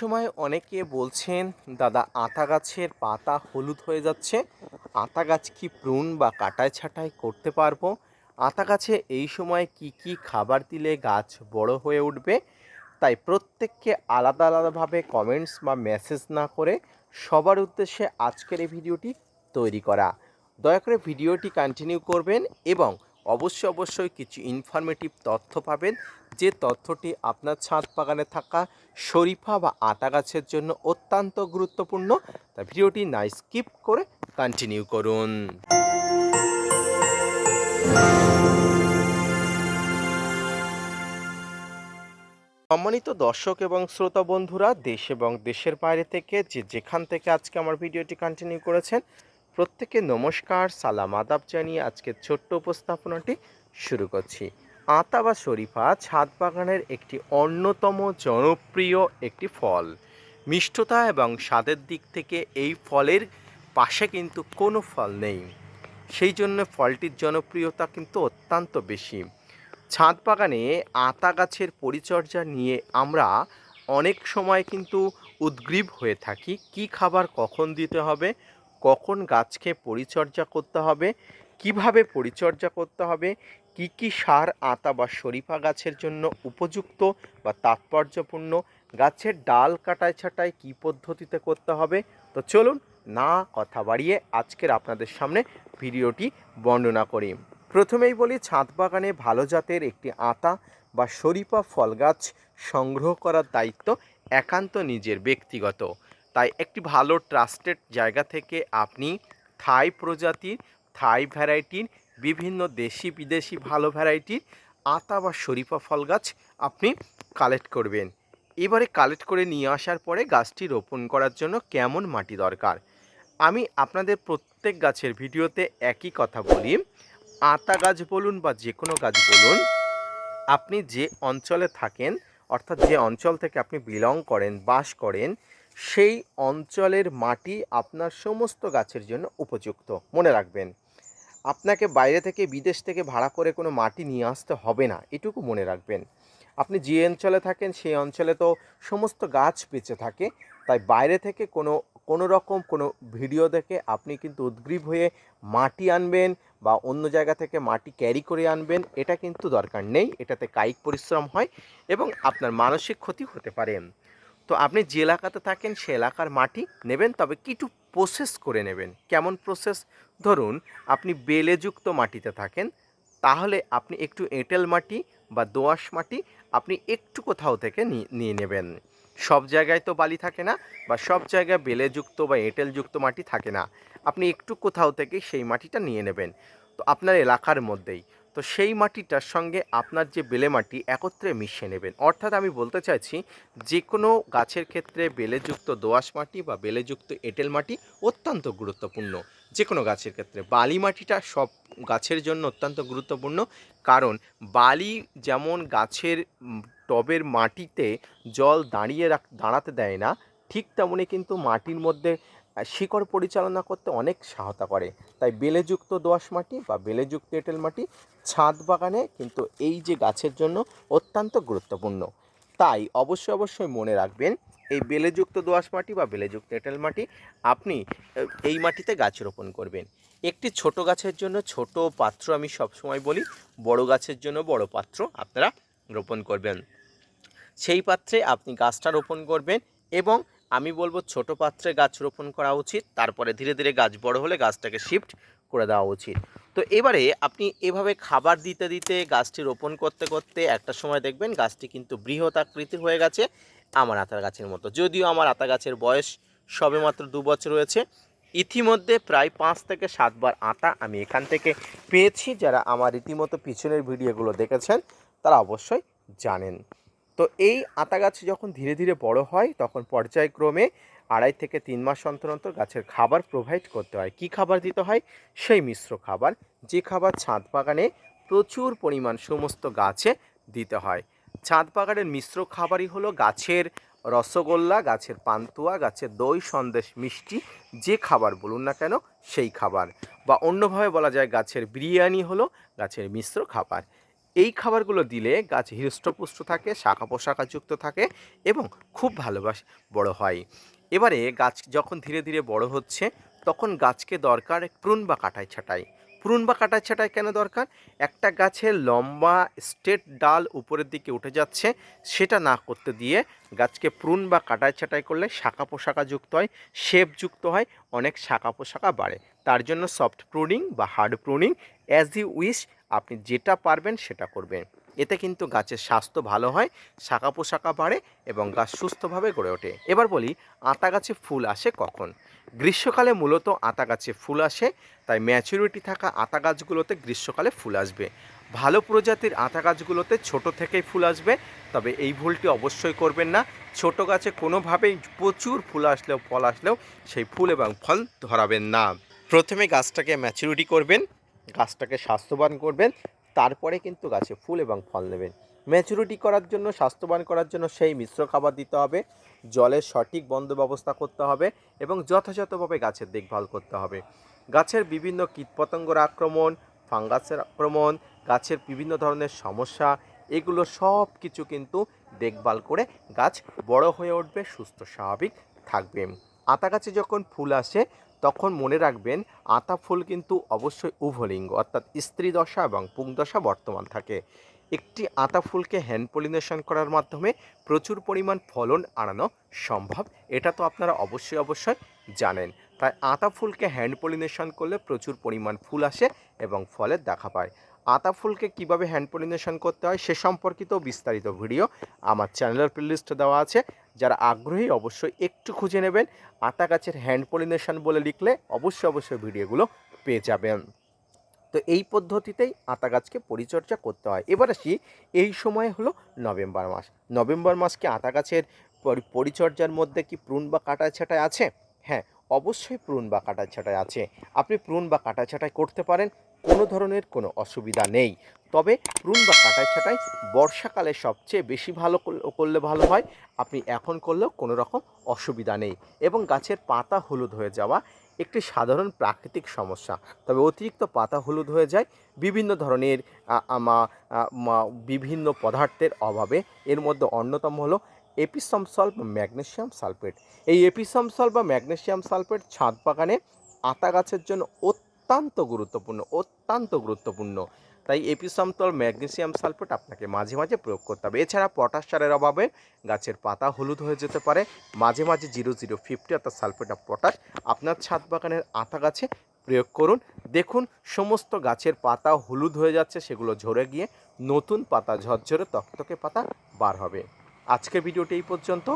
সময় অনেকে বলছেন, দাদা, আতা গাছের পাতা হলুদ হয়ে যাচ্ছে। আতা গাছ কি প্রুন বা কাটায় ছাঁটাই করতে পারব? আতা গাছে এই সময় কি কি খাবার দিলে গাছ বড় হয়ে উঠবে? তাই প্রত্যেককে আলাদা আলাদাভাবে কমেন্টস বা মেসেজ না করে সবার উদ্দেশ্যে আজকের এই ভিডিওটি তৈরি করা। দয়া করে ভিডিওটি কন্টিনিউ করবেন এবং অবশ্যই অবশ্যই কিছু ইনফরমেটিভ তথ্য পাবেন। যে তথ্যটি আপনার ছাদ বাগানে থাকা শরীফা বা আতা গাছের জন্য অত্যন্ত গুরুত্বপূর্ণ। তা ভিডিওটি না স্কিপ করে কন্টিনিউ করুন। সম্মানিত দর্শক এবং শ্রোতা বন্ধুরা, দেশ এবং দেশের বাইরে থেকে যে যেখান থেকে আজকে আমার ভিডিওটি কন্টিনিউ করেছেন প্রত্যেকে নমস্কার, সালাম আদাব জানিয়ে আজকের ছোট্ট উপস্থাপনাটি শুরু করছি। আতা বা শরীফা ছাদ বাগানের একটি অন্যতম জনপ্রিয় একটি ফল। মিষ্টতা এবং স্বাদের দিক থেকে এই ফলের পাশে কিন্তু কোনো ফল নেই। সেই জন্য ফলটির জনপ্রিয়তা কিন্তু অত্যন্ত বেশি। ছাদ বাগানে আতা গাছের পরিচর্যা নিয়ে আমরা অনেক সময় কিন্তু উদ্গ্রীব হয়ে থাকি, কি খাবার কখন দিতে হবে কখন গাছকে পরিচর্যা করতে হবে, কীভাবে পরিচর্যা করতে হবে, কি কি সার, আতা বা শরীফা গাছের জন্য উপযুক্ত বা তাৎপর্যপূর্ণ, গাছের ডাল কাটায় ছাটায় কী পদ্ধতিতে করতে হবে, তো চলুন না কথা বাড়িয়ে আজকের আপনাদের সামনে ভিডিওটি বর্ণনা করি। প্রথমেই বলি, ছাদ বাগানে ভালো জাতের একটি আতা বা শরীফা ফল গাছ সংগ্রহ করার দায়িত্ব একান্ত নিজের ব্যক্তিগত। তাই একটি ভালো ট্রাস্টেড জায়গা থেকে আপনি থাই প্রজাতির থাই ভ্যারাইটির বিভিন্ন দেশি বিদেশি ভালো ভ্যারাইটির আতা বা শরীফা ফল গাছ আপনি কালেক্ট করবেন। এবারে কালেক্ট করে নিয়ে আসার পরে গাছটি রোপণ করার জন্য কেমন মাটি দরকার? আমি আপনাদের প্রত্যেক গাছের ভিডিওতে একই কথা বলি। আতা গাছ বলুন বা যে কোনো গাছ বলুন, আপনি যে অঞ্চলে থাকেন, অর্থাৎ যে অঞ্চল থেকে আপনি বিলং করেন, বাস করেন সেই অঞ্চলের মাটি আপনার সমস্ত গাছের জন্য উপযুক্ত। মনে রাখবেন, আপনাকে বাইরে থেকে বিদেশ থেকে ভাড়া করে কোনো মাটি নিয়ে আসতে হবে না, এটুকু মনে রাখবেন। আপনি যে অঞ্চলে থাকেন সেই অঞ্চলে তো সমস্ত গাছ বেঁচে থাকে, তাই বাইরে থেকে কোনো কোনো রকম কোনো ভিডিও দেখে আপনি কিন্তু উদ্গ্রীব হয়ে মাটি আনবেন বা অন্য জায়গা থেকে মাটি ক্যারি করে আনবেন, এটা কিন্তু দরকার নেই, এটাতে কায়িক পরিশ্রম হয় এবং আপনার মানসিক ক্ষতি হতে পারে। তো আপনি যে এলাকাতে থাকেন, সে এলাকার মাটি নেবেন, তবে কিছু প্রসেস করে নেবেন। কেমন প্রসেস ধরুন, আপনি বেলেযুক্ত মাটিতে থাকেন, তাহলে আপনি একটু এঁটেল মাটি বা দোআঁশ মাটি আপনি একটু কোথাও থেকে নিয়ে নেবেন। সব জায়গায় তো বালি থাকে না বা সব জায়গায় বেলেযুক্ত বা এঁটেলযুক্ত মাটি থাকে না। আপনি একটু কোথাও থেকে সেই মাটিটা নিয়ে নেবেন। তো আপনার এলাকার মধ্যেই। তো সেই মাটিটার সঙ্গে আপনার যে বেলে মাটি একত্রে মিশিয়ে নেবেন। অর্থাৎ আমি বলতে চাইছি যে কোনো গাছের ক্ষেত্রে বেলেযুক্ত দোআঁশ মাটি বা বেলেযুক্ত এঁটেল মাটি অত্যন্ত গুরুত্বপূর্ণ। যে কোনো গাছের ক্ষেত্রে বালি মাটিটা সব গাছের জন্য অত্যন্ত গুরুত্বপূর্ণ। কারণ বালি যেমন গাছের টবের মাটিতে জল দাঁড়িয়ে রাখ, দাঁড়াতে দেয় না, ঠিক তেমনই কিন্তু মাটির মধ্যে শিকড় পরিচালনা করতে অনেক সহায়তা করে। তাই বেলেযুক্ত দোআঁশ মাটি বা বেলেযুক্ত এঁটেল মাটি ছাদ বাগানে কিন্তু এই যে গাছের জন্য অত্যন্ত গুরুত্বপূর্ণ। তাই অবশ্যই অবশ্যই মনে রাখবেন, এই বেলেযুক্ত দোআঁশ মাটি বা বেলেযুক্ত এঁটেল মাটি আপনি এই মাটিতে গাছ রোপণ করবেন। একটি ছোট গাছের জন্য ছোট পাত্র আমি সবসময় বলি, বড় গাছের জন্য বড় পাত্র আপনারা রোপণ করবেন। সেই পাত্রে আপনি গাছটা রোপণ করবেন এবং আমি বলব ছোট পাত্রে গাছ রোপণ করা উচিত, তারপরে ধীরে ধীরে গাছ বড় হলে গাছটাকে শিফট করে দেওয়া উচিত। তো এবারে আপনি এভাবে খাবার দিতে দিতে গাছটি রোপণ করতে করতে একটা সময় দেখবেন গাছটি কিন্তু বৃহৎ আকৃতির হয়ে গেছে আমার আতা গাছের মতো। যদিও আমার আতা গাছের বয়স সবে মাত্র দু বছর হয়েছে, ইতিমধ্যে প্রায় পাঁচ থেকে সাতবার আতা আমি এখান থেকে পেয়েছি। যারা আমার রীতিমতো পিছনের ভিডিওগুলো দেখেছেন, তারা অবশ্যই জানেন। তো এই আতা গাছ যখন ধীরে ধীরে বড় হয়, তখন পর্যায়ক্রমে আড়াই থেকে তিন মাস অন্তর অন্তর গাছের খাবার প্রোভাইড করতে হয়। কি খাবার দিতে হয়? সেই মিশ্র খাবার। যে খাবার ছাদ বাগানে প্রচুর পরিমাণ সমস্ত গাছে দিতে হয়। ছাদ বাগানের মিশ্র খাবারই হলো গাছের রসগোল্লা, গাছের পান্তুয়া, গাছের দই, সন্দেশ, মিষ্টি, যে খাবার বলুন না কেন, সেই খাবার। বা অন্যভাবে বলা যায় গাছের বিরিয়ানি হলো গাছের মিশ্র খাবার। এই খাবারগুলো দিলে গাছ হৃষ্টপুষ্ট থাকে, শাখা পোশাকাযুক্ত থাকে এবং খুব ভালোবাসে বড় হয়। এবারে গাছ যখন ধীরে ধীরে বড় হচ্ছে, তখন গাছকে দরকার প্রুন বা কাটাই ছাটাই। প্রুন বা কাটা ছাটাই কেন দরকার? একটা গাছের লম্বা স্টেট ডাল উপরের দিকে উঠে যাচ্ছে, সেটা না করতে দিয়ে গাছকে প্রুন বা কাটায় ছাটাই করলে শাখা পোশাকা যুক্ত হয়, শেপ যুক্ত হয়, অনেক শাখা পোশাকা বাড়ে। তার জন্য সফট প্রুনিং বা hard pruning as you wish আপনি যেটা পারবেন সেটা করবেন। এতে কিন্তু গাছের স্বাস্থ্য ভালো হয়, শাখা পোশাকা বাড়ে এবং গাছ সুস্থভাবে গড়ে ওঠে। এবার বলি, আতা গাছে ফুল আসে কখন? গ্রীষ্মকালে মূলত আতা গাছে ফুল আসে, তাই ম্যাচুরিটি থাকা আতা গাছগুলোতে গ্রীষ্মকালে ফুল আসবে। ভালো প্রজাতির আতা গাছগুলোতে ছোট থেকেই ফুল আসবে, তবে এই ভুলটি অবশ্যই করবেন না। ছোট গাছে কোনোভাবেই প্রচুর ফুল আসলেও, ফল আসলেও সেই ফুল এবং ফল ধরাবেন না। প্রথমে গাছটাকে ম্যাচুরিটি করবেন, গাছটাকে স্বাস্থ্যবান করবেন তারপরে কিন্তু গাছে ফুল এবং ফল নেবেন। ম্যাচুরিটি করার জন্য, স্বাস্থ্যবান করার জন্য সেই মিশ্র খাবার দিতে হবে। জলের সঠিক বন্ধ ব্যবস্থা করতে হবে এবং যথাযথভাবে গাছের দেখভাল করতে হবে। গাছের বিভিন্ন কীটপতঙ্গর আক্রমণ, ফাঙ্গাসের আক্রমণ, গাছের বিভিন্ন ধরনের সমস্যা, এগুলো সব কিছু কিন্তু দেখভাল করে গাছ বড় হয়ে উঠবে, সুস্থ, স্বাভাবিক থাকবে। আতা গাছে যখন ফুল আসে তখন মনে রাখবেন আতা ফুল কিন্তু অবশ্যই উভলিঙ্গ, অর্থাৎ স্ত্রী দশা এবং পুংদশা বর্তমান থাকে। একটি আতা ফুলকে হ্যান্ড পলিনেশন করার মাধ্যমে প্রচুর পরিমাণ ফলন আনানো সম্ভব, এটা তো আপনারা অবশ্যই অবশ্যই জানেন। তাই আতা ফুলকে হ্যান্ড পলিনেশন করলে প্রচুর পরিমাণ ফুল আসে এবং ফলের দেখা পায়। আতা ফুলকে কীভাবে হ্যান্ড পলিনেশন করতে হয় সে সম্পর্কিত বিস্তারিত ভিডিও আমার চ্যানেলের প্লেলিস্টে দেওয়া আছে। যারা আগ্রহী অবশ্যই একটু খুঁজে নেবেন। আতা গাছের হ্যান্ড পলিনেশন বলে লিখলে অবশ্যই অবশ্যই ভিডিওগুলো পেয়ে যাবেন। তো এই পদ্ধতিতেই আতা গাছকে পরিচর্যা করতে হয়। এবার আসি, এই সময় হলো নভেম্বর মাস। নভেম্বর মাসকে আতা গাছের পরিচর্যার মধ্যে কি প্রুন বা কাটা ছাটাই আছে? হ্যাঁ অবশ্যই প্রুন বা কাটা ছাটাই আছে। আপনি প্রুন বা কাটা ছাটাই করতে পারেন, কোনো ধরনের কোনো অসুবিধা নেই। তবে প্রুন বা কাটাই ছাটাই বর্ষাকালে সবচেয়ে বেশি ভালো করলে- ভালো হয়। আপনি এখন করলেও কোনো রকম অসুবিধা নেই। এবং গাছের পাতা হলুদ হয়ে যাওয়া একটি সাধারণ প্রাকৃতিক সমস্যা। তবে অতিরিক্ত পাতা হলুদ হয়ে যায়, বিভিন্ন ধরনের বিভিন্ন পদার্থের অভাবে। এর মধ্যে অন্যতম হলো এপিসম সল্ট বা ম্যাগনেসিয়াম সালফেট। এই এপিসম সল্ট বা ম্যাগনেসিয়াম সালফেট ছাদ বাগানে আতা গাছের জন্য অত্যন্ত গুরুত্বপূর্ণ অত্যন্ত গুরুত্বপূর্ণ। তাই এপিসমতল ম্যাগনেসিয়াম সালফেট আপনাকে মাঝে মাঝে প্রয়োগ করতে হবে। এছাড়া পটাশ সারের অভাবে গাছের পাতা হলুদ হয়ে যেতে পারে। মাঝে মাঝে জিরো জিরো ফিফটি অর্থাৎ সালফেট অফ পটাশ আপনার ছাদ বাগানের আতা গাছে প্রয়োগ করুন। দেখুন, সমস্ত গাছের পাতা হলুদ হয়ে যাচ্ছে, সেগুলো ঝরে গিয়ে নতুন পাতা ঝরঝরে তকতকে পাতা বার হবে। আজকের ভিডিওটি এই পর্যন্ত।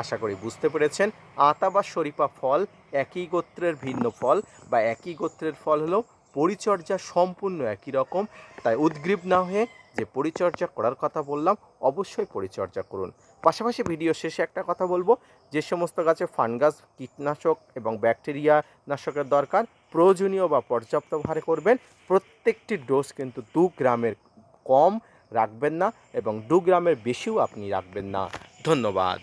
আশা করি বুঝতে পেরেছেন। আতা বা শরীফা ফল একই গোত্রের ভিন্ন ফল বা একই গোত্রের ফল হলেও পরিচর্যা সম্পূর্ণ একই রকম। তাই উদ্গ্রীব না হয়ে যে পরিচর্যা করার কথা বললাম, অবশ্যই পরিচর্যা করুন। পাশাপাশি ভিডিও শেষে একটা কথা বলব, যে সমস্ত গাছে ফানগাস কীটনাশক এবং ব্যাকটেরিয়া নাশকের দরকার, প্রয়োজনীয় বা পর্যাপ্ত হারে করবেন। প্রত্যেকটি ডোজ কিন্তু দু গ্রামের কম রাখবেন না এবং দু গ্রামের বেশিও আপনি রাখবেন না। ধন্যবাদ।